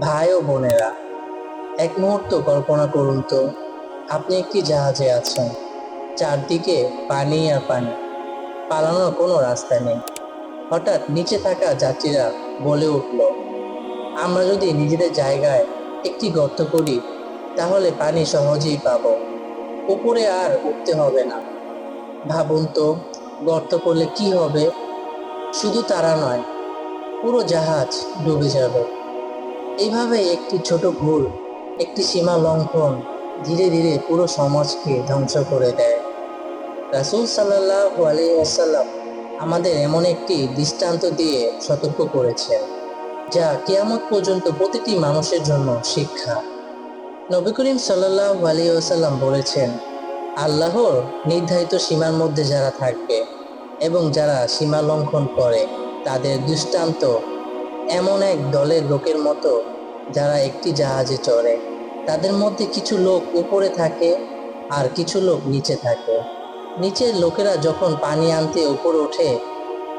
ভাই ও বোনেরা, এক মুহূর্ত কল্পনা করুন তো, আপনি একটি জাহাজে আছেন, চারদিকে পানি আর পানি, পালানোর কোনো রাস্তা নেই। হঠাৎ নিচে থাকা যাত্রীরা বলে উঠল, আমরা যদি নিজেদের জায়গায় একটি গর্ত করি, তাহলে পানি সহজেই পাবো। উপরে আর উঠতে হবে না। ভাবুন তো, গর্ত করলে কি হবে? শুধু তারা নয়, পুরো জাহাজ ডুবে যাবে। এইভাবে একটি ছোট ভুল একটি সীমা লঙ্ঘন ধীরে ধীরে পুরো সমাজকে ধ্বংস করে দেয়। রাসুল সাল্লাহ আলী আসাল্লাম আমাদের এমন একটি দৃষ্টান্ত দিয়ে সতর্ক করেছেন, যা কেয়ামত পর্যন্ত প্রতিটি মানুষের জন্য শিক্ষা। নবী করিম সাল্লাহ আলী আসাল্লাম বলেছেন, আল্লাহর নির্ধারিত সীমার মধ্যে যারা থাকবে এবং যারা সীমা লঙ্ঘন করে, তাদের দৃষ্টান্ত এমন এক দলের লোকের মতো যারা একটি জাহাজে চড়ে। তাদের মধ্যে কিছু লোক উপরে থাকে আর কিছু লোক নিচে থাকে। নিচের লোকেরা যখন পানি আনতে উপরে ওঠে,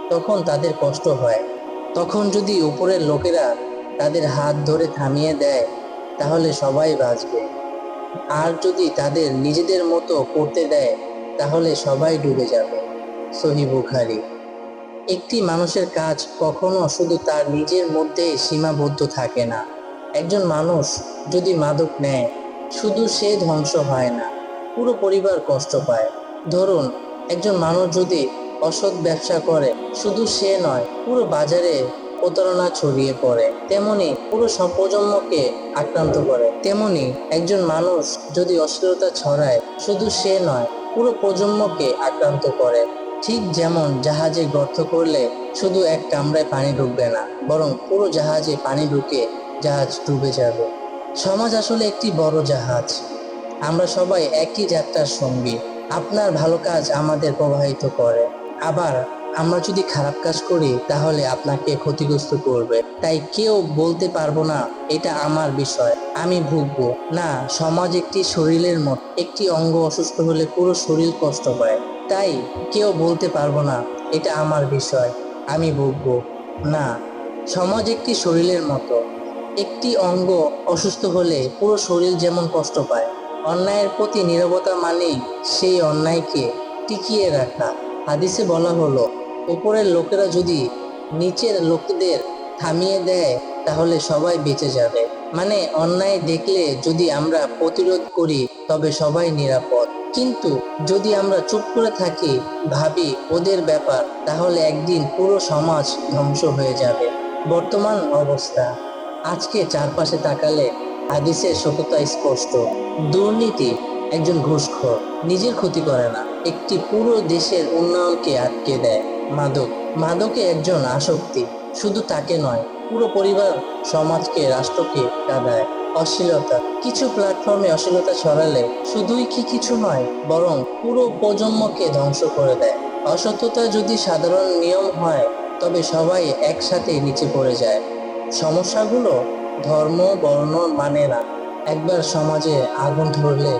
তখন তাদের কষ্ট হয়। তখন যদি উপরের লোকেরা তাদের হাত ধরে থামিয়ে দেয়, তাহলে সবাই বাঁচবে। আর যদি তাদের নিজেদের মতো করতে দেয়, তাহলে সবাই ডুবে যাবে। সহি বুখারি। একটি মানুষের কাজ কখনো শুধু তার নিজের মধ্যে সীমাবদ্ধ থাকে না। একজন মানুষ যদি মাদক নেয়, শুধু সে ধ্বংস হয় না, পুরো পরিবার কষ্ট পায়। ধরুন, একজন মানুষ যদি অসৎ ব্যবসা করে, শুধু সে নয়, পুরো বাজারে প্রতারণা ছড়িয়ে পড়ে। তেমনি পুরো প্রজন্মকে আক্রান্ত করে। তেমনি একজন মানুষ যদি অশ্লীলতা ছড়ায়, শুধু সে নয়, পুরো প্রজন্মকে আক্রান্ত করে। ঠিক যেমন জাহাজে গর্ত করলে শুধু এক কামরায় পানি ঢুকবে না, বরং পুরো জাহাজে পানি ঢুকে জাহাজ ডুবে যাবে। সমাজ আসলে একটি বড় জাহাজ। আমরা সবাই একই যাত্রার সঙ্গী। আপনার ভালো কাজ আমাদের প্রবাহিত করে। আবার আমরা যদি খারাপ কাজ করি, তাহলে আপনাকে ক্ষতিগ্রস্ত করবে। তাই কেউ বলতে পারব না, এটা আমার বিষয়, আমি ভুগবো। না, সমাজ একটি শরীরের মত, একটি অঙ্গ অসুস্থ হলে পুরো শরীর কষ্ট পায়। তাই কেউ বলতে পারব না, এটা আমার বিষয়, আমি ভুগবো না, সমাজ একটি শরীরের মতো। একটি অঙ্গ অসুস্থ হলে পুরো শরীর যেমন কষ্ট পায়, অন্যায়ের প্রতি নীরবতা মানেই সেই অন্যায়কে টিকিয়ে রাখা। হাদিসে বলা হলো উপরের লোকেরা যদি নিচের লোকদের থামিয়ে দেয়, তাহলে সবাই বেঁচে যাবে। মানে অন্যায় দেখলে যদি আমরা প্রতিরোধ করি, তবে সবাই নিরাপদ। কিন্তু যদি আমরা চুপ করে থাকি, ভাবি ওদের ব্যাপার, তাহলে একদিন পুরো সমাজ ধ্বংস হয়ে যাবে। বর্তমান অবস্থা। আজকে চারপাশে তাকালে হাদিসের সততা স্পষ্ট। দুর্নীতি একজন ঘুষখোর, নিজের ক্ষতি করে না। একটি পুরো দেশের উন্নয়নকে আটকে দেয় মাদক। মাদকে একজন আসক্তি। শুধু তাকে নয়, পুরো পরিবার সমাজকে, রাষ্ট্রকে কাঁদায়। অশ্লীলতা। কিছু প্ল্যাটফর্মে অশ্লীলতা ছড়ালে শুধুই কি কিছু নয় বরং পুরো প্রজন্মকে ধ্বংস করে দেয়। অসত্যতা যদি সাধারণ নিয়ম হয়, তবে সবাই একসাথে নিচে পড়ে যায়। সমস্যাগুলো ধর্ম, বর্ণ মানে না। একবার সমাজে আগুন ধরলে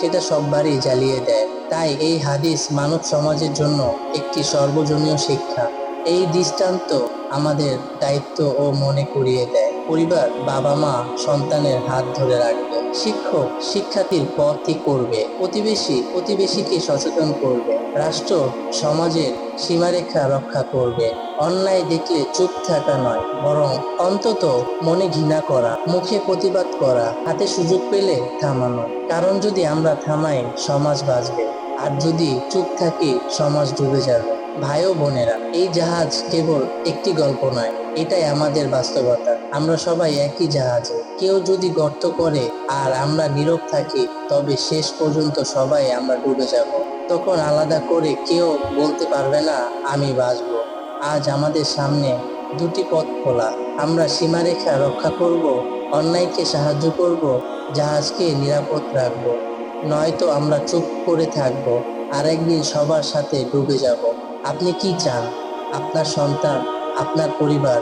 সেটা সববারই জ্বালিয়ে দেয়। তাই এই হাদিস মানব সমাজের জন্য একটি সর্বজনীয় শিক্ষা। এই দৃষ্টান্ত আমাদের দায়িত্ব ও মনে করিয়ে দেয়। পরিবার বাবা মা সন্তানের হাত ধরে রাখবে। শিক্ষক শিক্ষার্থীর পথ ঠিক করবে। প্রতিবেশী প্রতিবেশীকে সচেতন করবে। রাষ্ট্র সমাজের সীমারেখা রক্ষা করবে। অন্যায় দেখলে চুপ থাকা নয়, বরং অন্তত মনে ঘৃণা করা, মুখে প্রতিবাদ করা, হাতে সুযোগ পেলে থামানো। কারণ যদি আমরা থামাই, সমাজ বাঁচবে। আর যদি চুপ থাকি, সমাজ ডুবে যাবে। ভাই ও বোনেরা, এই জাহাজ কেবল একটি গল্প নয়, এটাই আমাদের বাস্তবতা। আমরা সবাই একই জাহাজে। কেউ যদি গর্ত করে আর আমরা নীরব থাকি, তবে শেষ পর্যন্ত সবাই আমরা ডুবে যাব। তখন আলাদা করে কেউ বলতে পারবে না, আমি বাঁচব। আজ আমাদের সামনে দুটি পথ খোলা। আমরা সীমারেখা রক্ষা করব, অন্যায়কে সাহায্য করব, জাহাজকে নিরাপদ রাখব। নয়তো আমরা চুপ করে থাকব আর একদিন সবার সাথে ডুবে যাব। আপনি কি চান? আপনার সন্তান, আপনার পরিবার,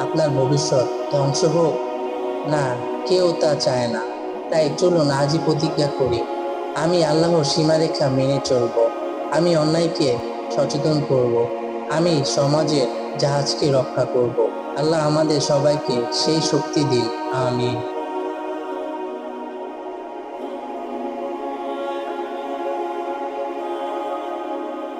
আপনার ভবিষ্যৎ ধ্বংস হোক? না, কেউ তা চায় না। তাই চলুন আজই প্রতিজ্ঞা করি, আমি আল্লাহর সীমারেখা মেনে চলব। আমি অন্যায়কে সচেতন করব। আমি সমাজের জাহাজকে রক্ষা করব। আল্লাহ আমাদের সবাইকে সেই শক্তি দিন। আমিন।